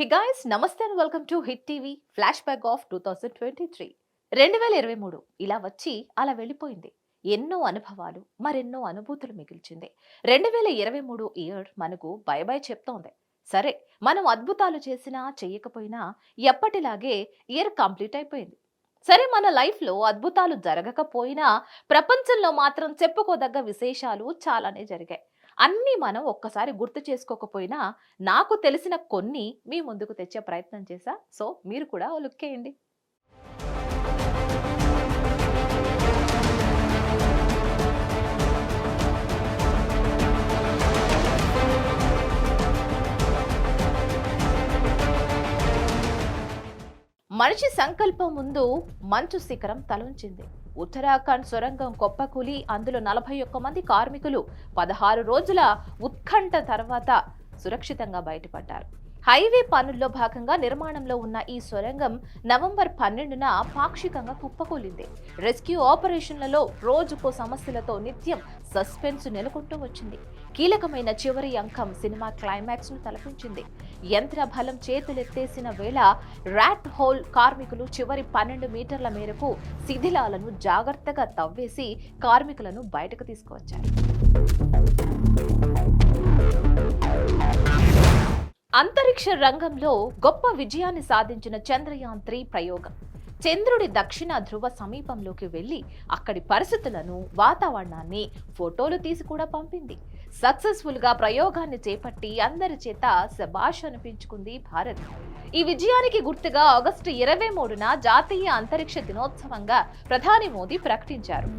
హి guys నమస్తే and welcome to Hit TV flashback of two thousand twenty three రెండు వేల ఇరవై మూడు ఇలా వచ్చి అలా వెళ్ళిపోయింది. ఎన్నో అనుభవాలు మరెన్నో అనుభూతులు మిగిల్చింది. రెండు వేల ఇరవై మూడు ఇయర్ మనకు బై బై చెప్తోంది. సరే మనం అద్భుతాలు చేసినా చెయ్యకపోయినా ఎప్పటిలాగే ఇయర్ కంప్లీట్ అయిపోయింది. సరే మన లైఫ్లో అద్భుతాలు జరగకపోయినా ప్రపంచంలో మాత్రం చెప్పుకోదగ్గ విశేషాలు చాలానే జరిగాయి. అన్నీ మనం ఒక్కసారి గుర్తు చేసుకోకపోయినా నాకు తెలిసిన కొన్ని మీ ముందుకు తెచ్చే ప్రయత్నం చేశా. సో మీరు కూడా లుక్ వేయండి మనిషి సంకల్పం ముందు మంచు శిఖరం తలుంచింది ఉత్తరాఖండ్ సొరంగం కొప్పకూలి అందులో నలభై ఒక్క మంది కార్మికులు పదహారు రోజుల ఉత్కంఠ తర్వాత సురక్షితంగా బయటపడ్డారు. హైవే పనుల్లో భాగంగా నిర్మాణంలో ఉన్న ఈ సొరంగం నవంబర్ పన్నెండున పాక్షికంగా కుప్పకూలింది. రెస్క్యూ ఆపరేషన్లలో రోజుకో సమస్యలతో నిత్యం సస్పెన్స్ నెలకొంటూ వచ్చింది. కీలకమైన చివరి అంకం సినిమా క్లైమాక్స్ను తలపించింది. యంత్ర బలం చేతులెత్తేసిన వేళ ర్యాట్ హోల్ కార్మికులు చివరి పన్నెండు మీటర్ల మేరకు శిథిలాలను జాగ్రత్తగా తవ్వేసి కార్మికులను బయటకు తీసుకువచ్చారు. అంతరిక్ష రంగంలో గొప్ప విజయాన్ని సాధించిన చంద్రయాన్ త్రీ ప్రయోగం. చంద్రుడి దక్షిణ ధ్రువ సమీపంలోకి వెళ్ళి అక్కడి పరిస్థితులను వాతావరణాన్ని ఫోటోలు తీసి కూడా పంపింది. సక్సెస్ఫుల్గా ప్రయోగాన్ని చేపట్టి అందరి చేత శబాష్ అనిపించుకుంది భారత్. ఈ విజయానికి గుర్తుగా ఆగస్టు ఇరవై మూడున జాతీయ అంతరిక్ష దినోత్సవంగా ప్రధాని మోదీ ప్రకటించారు.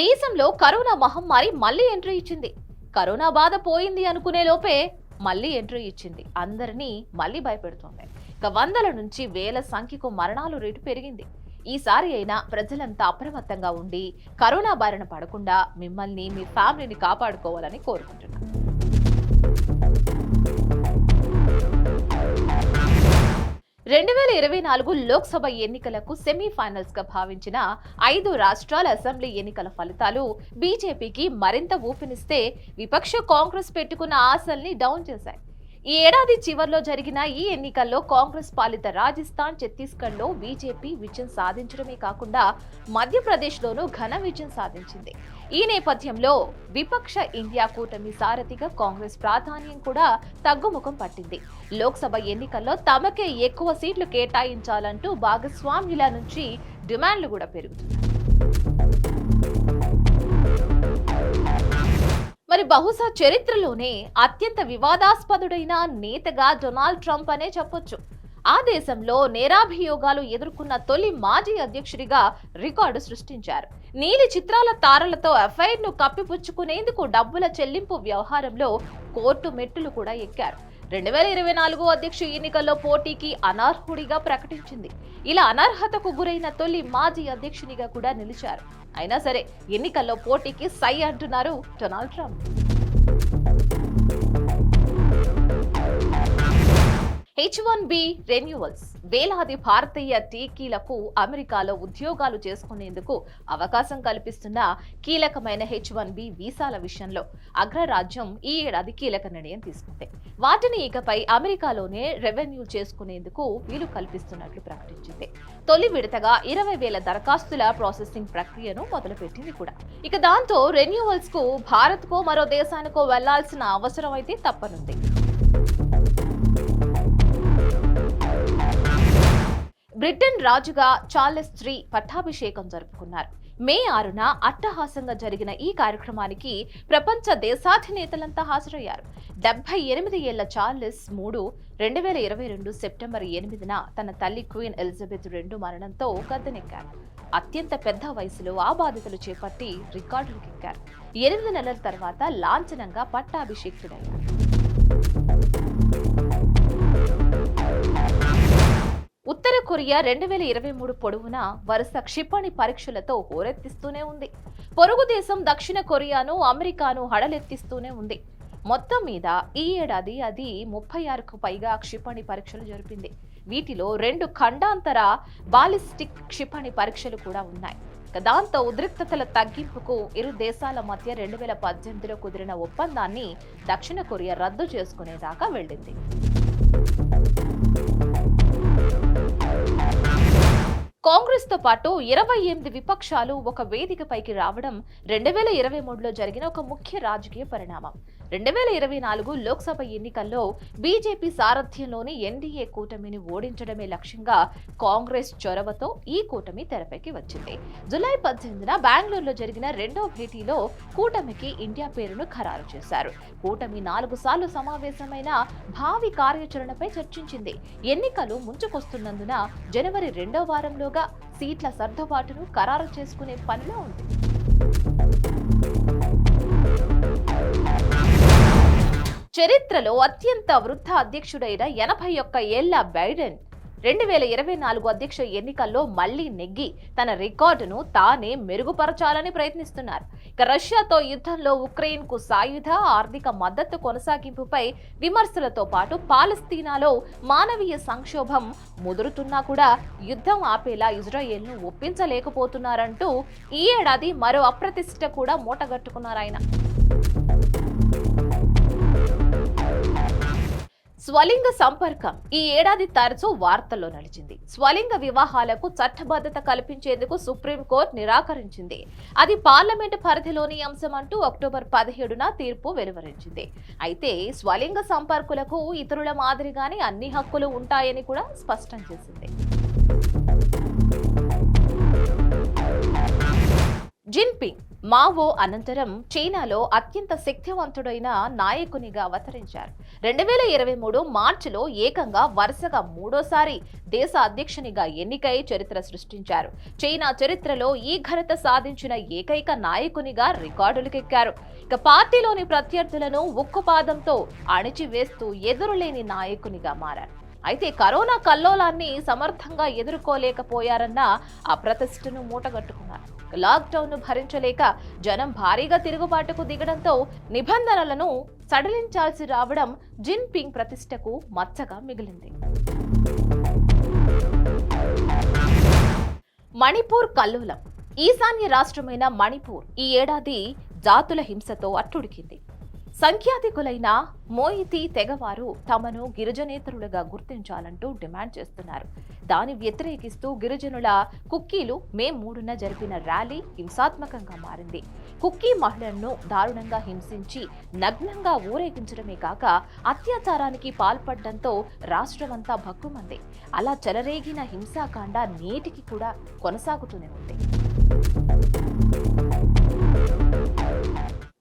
దేశంలో కరోనా మహమ్మారి మళ్ళీ ఎంట్రీ ఇచ్చింది. కరోనా బాధ పోయింది అనుకునే లోపే మళ్ళీ ఎంట్రీ ఇచ్చింది. అందరినీ మళ్ళీ భయపెడుతోంది. ఇక వందల నుంచి వేల సంఖ్యకు మరణాలు రేటు పెరిగింది. ఈసారి అయినా ప్రజలంతా అప్రమత్తంగా ఉండి కరోనా బారిన పడకుండా మిమ్మల్ని మీ ఫ్యామిలీని కాపాడుకోవాలని కోరుకుంటున్నాను రెండు వేల ఇరవై నాలుగు లోక్సభ ఎన్నికలకు సెమీఫైనల్స్గా భావించిన ఐదు రాష్ట్రాల అసెంబ్లీ ఎన్నికల ఫలితాలు బీజేపీకి మరింత ఊపినిస్తే విపక్ష కాంగ్రెస్ పెట్టుకున్న ఆశల్ని డౌన్ చేశాయి. ఈ ఏడాది చివర్లో జరిగిన ఈ ఎన్నికల్లో కాంగ్రెస్ పాలిత రాజస్థాన్ ఛత్తీస్గఢ్లో బీజేపీ విజయం సాధించడమే కాకుండా మధ్యప్రదేశ్లోనూ ఘన విజయం సాధించింది. ఈ నేపథ్యంలో విపక్ష ఇండియా కూటమి సారథిగా కాంగ్రెస్ ప్రాధాన్యం కూడా తగ్గుముఖం పట్టింది. లోక్సభ ఎన్నికల్లో తమకే ఎక్కువ సీట్లు కేటాయించాలంటూ భాగస్వామ్యుల నుంచి డిమాండ్లు కూడా పెరుగుతున్నాయి. మరి బహుశా చరిత్రలోనే అత్యంత వివాదాస్పదుడైన నేతగా డొనాల్డ్ ట్రంప్ అనే చెప్పొచ్చు. ఆ దేశంలో నేరాభియోగాలు ఎదుర్కొన్న తొలి మాజీ అధ్యక్షుడిగా రికార్డు సృష్టించారు. నీలి చిత్రాల తారలతో ఎఫ్ఐఆర్ను కప్పిపుచ్చుకునేందుకు డబ్బుల చెల్లింపు వ్యవహారంలో కోర్టు మెట్టులు కూడా ఎక్కారు. రెండు వేల ఇరవై నాలుగు అధ్యక్ష ఎన్నికల్లో పోటీకి అనర్హుడిగా ప్రకటించింది. ఇలా అనర్హతకు గురైన తొలి మాజీ అధ్యక్షునిగా కూడా నిలిచారు. అయినా సరే ఎన్నికల్లో పోటీకి సై అంటున్నారు Donald Trump. H one B renewals. వేలాది భారతీయ టీకీలకు అమెరికాలో ఉద్యోగాలు చేసుకునేందుకు అవకాశం కల్పిస్తున్న కీలకమైన హెచ్ వన్ బి వీసాల విషయంలో అగ్రరాజ్యం ఈ ఏడాది కీలక నిర్ణయం తీసుకుంది. వాటిని ఇకపై అమెరికాలోనే రెవెన్యూ చేసుకునేందుకు వీలు కల్పిస్తున్నట్లు ప్రకటించింది. తొలి విడతగా ఇరవై వేల దరఖాస్తుల ప్రాసెసింగ్ ప్రక్రియను మొదలుపెట్టింది కూడా. ఇక దాంతో రెన్యూవల్స్కు భారత్ కో మరో దేశానికో వెళ్ళాల్సిన అవసరం అయితే తప్పనుంది. బ్రిటన్ రాజుగా చార్లెస్ త్రీ పట్టాభిషేకం జరుపుకున్నారు. మే ఆరున అట్టహాసంగా జరిగిన ఈ కార్యక్రమానికి ప్రపంచ దేశాధినేతలంతా హాజరయ్యారు. డెబ్బై ఎనిమిది ఏళ్ళ చార్లెస్ మూడు రెండు వేల ఇరవై రెండు సెప్టెంబర్ ఎనిమిదిన తన తల్లి క్వీన్ ఎలిజబెత్ రెండు మరణంతో గద్దెనెక్కారు. అత్యంత పెద్ద వయసులో ఆ బాధితులు చేపట్టి రికార్డులకు ఎక్కారు ఎనిమిది నెలల తర్వాత లాంఛనంగా పట్టాభిషేకుడయ్యారు కొరియా రెండు వేల ఇరవై మూడు పొడవునా వరుస క్షిపణి పరీక్షలతో హోరెత్తిస్తూనే ఉంది. పొరుగు దేశం దక్షిణ కొరియాను అమెరికాను హడలెత్తిస్తూనే ఉంది. మొత్తం మీద ఈ ఏడాది అది ముప్పై ఆరుకు పైగా క్షిపణి పరీక్షలు జరిపింది. వీటిలో రెండు ఖండాంతర బాలిస్టిక్ క్షిపణి పరీక్షలు కూడా ఉన్నాయి. దాంతో ఉద్రిక్తతల తగ్గింపుకు ఇరు దేశాల మధ్య రెండు వేల పద్దెనిమిదిలో కుదిరిన ఒప్పందాన్ని దక్షిణ కొరియా రద్దు చేసుకునేదాకా వెళ్ళింది. కాంగ్రెస్తో పాటు ఇరవై ఎనిమిది విపక్షాలు ఒక వేదికపైకి రావడం రెండు వేల ఇరవై మూడులో జరిగిన ఒక ముఖ్య రాజకీయ పరిణామం. రెండు వేల ఇరవై నాలుగు లోక్సభ ఎన్నికల్లో బీజేపీ సారథ్యంలోని ఎన్డీఏ కూటమిని ఓడించడమే లక్ష్యంగా కాంగ్రెస్ చొరవతో ఈ కూటమి తెరపైకి వచ్చింది. జులై పద్దెనిమిదిన బెంగళూరులో జరిగిన రెండో భేటీలో కూటమికి ఇండియా పేరును ఖరారు చేశారు. కూటమి నాలుగు సార్లు సమావేశమైన భావి కార్యాచరణపై చర్చించింది. ఎన్నికలు ముంచుకొస్తున్నందున జనవరి రెండో వారంలోగా సీట్ల సర్దుబాటును ఖరారు చేసుకునే పనిలో ఉంది. చరిత్రలో అత్యంత వృద్ధ అధ్యక్షుడైన ఎనభై ఒక్క ఏళ్ళ బైడెన్ రెండు వేల ఇరవై నాలుగు అధ్యక్ష ఎన్నికల్లో మళ్ళీ నెగ్గి తన రికార్డును తానే మెరుగుపరచాలని ప్రయత్నిస్తున్నారు. ఇక రష్యాతో యుద్ధంలో ఉక్రెయిన్కు సాయుధ ఆర్థిక మద్దతు కొనసాగింపుపై విమర్శలతో పాటు పాలస్తీనాలో మానవీయ సంక్షోభం ముదురుతున్నా కూడా యుద్ధం ఆపేలా ఇజ్రాయెల్ను ఒప్పించలేకపోతున్నారంటూ ఈ ఏడాది మరో అప్రతిష్ట కూడా మూటగట్టుకున్నారాయన స్వలింగ సంపర్కం ఈ ఏడాది తరచూ వార్తల్లో నడిచింది. స్వలింగ వివాహాలకు చట్టబద్ధత కల్పించేందుకు సుప్రీంకోర్టు నిరాకరించింది. అది పార్లమెంటు పరిధిలోని అంశం అంటూ అక్టోబర్ పదిహేడున తీర్పు వెలువరించింది. అయితే స్వలింగ సంపర్కులకు ఇతరుల మాదిరిగానే అన్ని హక్కులు ఉంటాయని కూడా స్పష్టం చేసింది. జిన్పింగ్ మావో అనంతరం చైనాలో అత్యంత శక్తివంతుడైన నాయకునిగా అవతరించారు. రెండు వేల ఇరవై మూడు మార్చిలో ఏకంగా వరుసగా మూడోసారి దేశ అధ్యక్షునిగా ఎన్నికై చరిత్ర సృష్టించారు. చైనా చరిత్రలో ఈ ఘనత సాధించిన ఏకైక నాయకునిగా రికార్డులకెక్కారు. ఇక పార్టీలోని ప్రత్యర్థులను ఉక్కుపాదంతో అణిచివేస్తూ ఎదురులేని నాయకునిగా మారారు. అయితే కరోనా కల్లోలాన్ని సమర్థంగా ఎదుర్కోలేకపోయారన్న ఆ ప్రతిష్టను మూటగట్టుకున్నారు. లాక్డౌన్ను భరించలేక జనం భారీగా తిరుగుబాటుకు దిగడంతో నిబంధనలను సడలించాల్సి రావడం జిన్పింగ్ ప్రతిష్టకు మచ్చగా మిగిలింది. మణిపూర్ కల్లోలం. ఈశాన్య రాష్ట్రమైన మణిపూర్ ఈ ఏడాది జాతుల హింసతో అట్టుడికింది. సంఖ్యాధికులైన మోయితి తెగవారు తమను గిరిజనేతరులుగా గుర్తించాలంటూ డిమాండ్ చేస్తున్నారు. దాన్ని వ్యతిరేకిస్తూ గిరిజనుల కుక్కీలు మే మూడున జరిపిన ర్యాలీ హింసాత్మకంగా మారింది. కుక్కీ మహిళలను దారుణంగా హింసించి నగ్నంగా ఊరేగించడమే కాక అత్యాచారానికి పాల్పడడంతో రాష్ట్రమంతా భక్కుమంది. అలా చెలరేగిన హింసాకాండ నేటికి కూడా కొనసాగుతూనే ఉంది.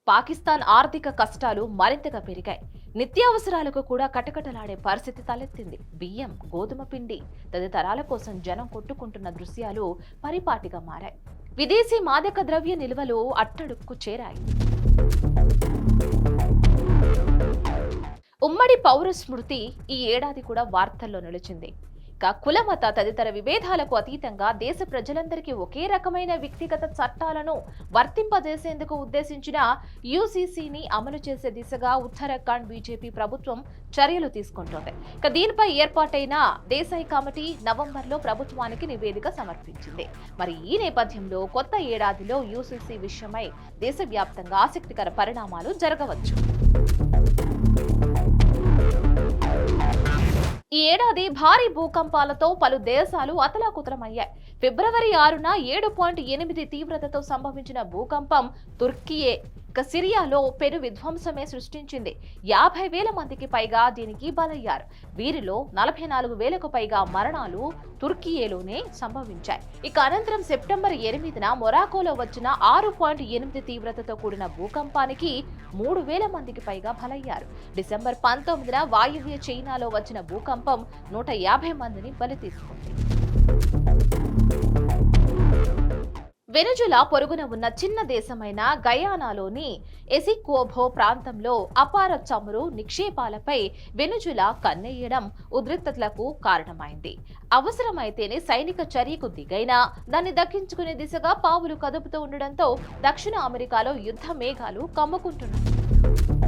పాకిస్తాన్ ఆర్థిక కష్టాలు మరింతగా పెరిగాయి. నిత్యావసరాలకు కూడా కటకటలాడే పరిస్థితి తలెత్తింది. బియ్యం గోధుమ పిండి తదితరాల కోసం జనం కొట్టుకుంటున్న దృశ్యాలు పరిపాటిగా మారాయి. విదేశీ మాదక ద్రవ్య నిల్వలు అట్టడుక్కు చేరాయి. ఉమ్మడి పౌర స్మృతి ఈ ఏడాది కూడా వార్తల్లో నిలిచింది. ఇక కులమత తదితర విభేదాలకు అతీతంగా దేశ ప్రజలందరికీ ఒకే రకమైన వ్యక్తిగత చట్టాలను వర్తింపజేసేందుకు ఉద్దేశించిన యూసీసీని అమలు చేసే దిశగా ఉత్తరాఖండ్ బీజేపీ ప్రభుత్వం చర్యలు తీసుకుంటోంది. ఇక దీనిపై ఏర్పాటైన దేశాయి కమిటీ నవంబర్లో ప్రభుత్వానికి నివేదిక సమర్పించింది. మరి ఈ నేపథ్యంలో కొత్త ఏడాదిలో యూసీసీ విషయమై దేశవ్యాప్తంగా ఆసక్తికర పరిణామాలు జరగవచ్చు. ఈ ఏడాది భారీ భూకంపాలతో పలు దేశాలు అతలాకుతలమయ్యాయి. ఫిబ్రవరి ఆరున ఏడు పాయింట్ ఎనిమిది తీవ్రతతో సంభవించిన భూకంపం తుర్కీయే. ఇక సిరియాలో పెను విధ్వంసమే సృష్టించింది. యాభై వేల మందికి పైగా దీనికి బలయ్యారు. వీరిలో నలభై నాలుగు వేలకు పైగా మరణాలు తుర్కీయేలోనే సంభవించాయి. ఇక అనంతరం సెప్టెంబర్ ఎనిమిదిన మొరాకోలో వచ్చిన ఆరు పాయింట్ ఎనిమిది తీవ్రతతో కూడిన భూకంపానికి మూడు వేల మందికి పైగా బలయ్యారు. డిసెంబర్ పంతొమ్మిదిన వాయువ్య చైనాలో వచ్చిన భూకంపం నూట యాభై మందిని బలి తీసుకుంది వెనుజులా పొరుగున ఉన్న చిన్న దేశమైన గయానాలోని ఎసిక్వోభో ప్రాంతంలో అపార చమురు నిక్షేపాలపై వెనుజులా కన్నెయ్యడం ఉద్రిక్తతలకు కారణమైంది. అవసరమైతేనే సైనిక చర్యకు దిగైనా దాన్ని దక్కించుకునే దిశగా పావులు కదుపుతూ ఉండడంతో దక్షిణ అమెరికాలో యుద్ధ మేఘాలు కమ్ముకుంటున్నాయి.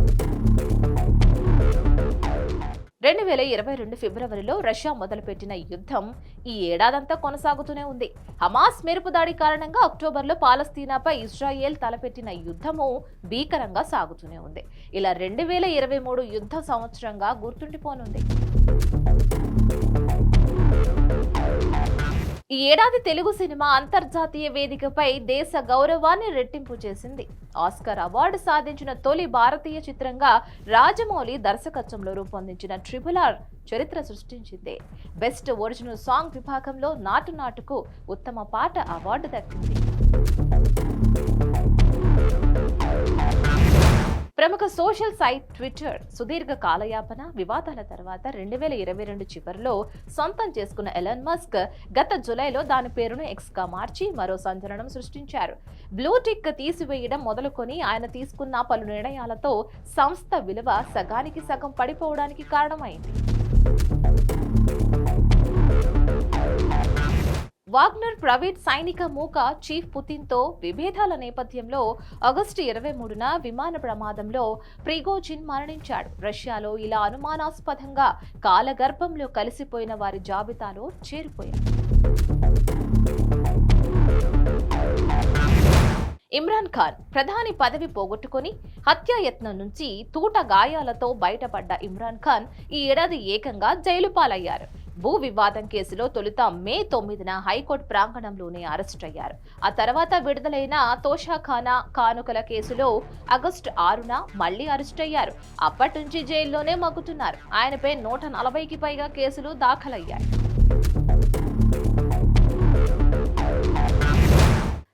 రెండు వేల ఇరవై రెండు ఫిబ్రవరిలో రష్యా మొదలుపెట్టిన యుద్ధం ఈ ఏడాదంతా కొనసాగుతూనే ఉంది. హమాస్ మెరుపు దాడి కారణంగా అక్టోబర్లో పాలస్తీనాపై ఇజ్రాయెల్ తలపెట్టిన యుద్ధము భీకరంగా సాగుతూనే ఉంది. ఇలా రెండు వేల ఇరవై మూడు యుద్ధ సంవత్సరంగా గుర్తుండిపోనుంది. ఈ ఏడాది తెలుగు సినిమా అంతర్జాతీయ వేదికపై దేశ గౌరవాన్ని రెట్టింపు చేసింది. ఆస్కార్ అవార్డు సాధించిన తొలి భారతీయ చిత్రంగా రాజమౌళి దర్శకత్వంలో రూపొందించిన ట్రిపుల్ ఆర్ చరిత్ర సృష్టించింది. బెస్ట్ ఒరిజినల్ సాంగ్ విభాగంలో నాటు నాటుకు ఉత్తమ పాట అవార్డు దక్కింది. ప్రముఖ సోషల్ సైట్ ట్విట్టర్ సుదీర్ఘ కాలయాపన వివాదాల తర్వాత రెండు వేల ఇరవై రెండు చివరిలో సొంతం చేసుకున్న ఎలన్ మస్క్ గత జులైలో దాని పేరును ఎక్స్గా మార్చి మరో సంచలనం సృష్టించారు. బ్లూటిక్ తీసివేయడం మొదలుకొని ఆయన తీసుకున్న పలు నిర్ణయాలతో సంస్థ విలువ సగానికి సగం పడిపోవడానికి కారణమైంది. వాగ్నర్ ప్రైవేట్ సైనిక మూక చీఫ్ పుతిన్తో విభేదాల నేపథ్యంలో ఆగస్టు ఇరవై మూడున విమాన ప్రమాదంలో ప్రిగోజిన్ మరణించాడు. రష్యాలో ఇలా అనుమానాస్పదంగా కాలగర్భంలో కలిసిపోయిన వారి జాబితాలో చేరిపోయారు. ఇమ్రాన్ ఖాన్ ప్రధాని పదవి పోగొట్టుకుని హత్యాయత్నం నుంచి తూట గాయాలతో బయటపడ్డ ఇమ్రాన్ ఖాన్ ఈ ఏడాది ఏకంగా జైలు పాలయ్యారు భూ వివాదం కేసులో తొలుత మే తొమ్మిదిన హైకోర్టు ప్రాంగణంలోనే అరెస్ట్ అయ్యారు. ఆ తర్వాత విడుదలైన తోషాఖానా కానుకల కేసులో ఆగస్టు ఆరున మళ్ళీ అరెస్ట్ అయ్యారు. అప్పటి నుంచి జైల్లోనే మగ్గుతున్నారు. ఆయనపై నూట నలభైకి పైగా కేసులు దాఖలయ్యాయి.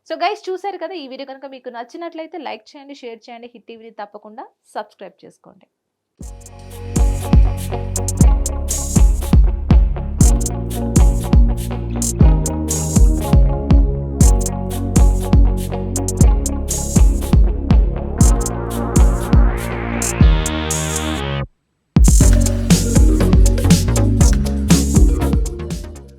సో గైస్ చూశారు కదా ఈ వీడియో కనుక మీకు నచ్చినట్లయితే లైక్ చేయండి షేర్ చేయండి హిట్ టీవీని తప్పకుండా సబ్స్క్రైబ్ చేసుకోండి.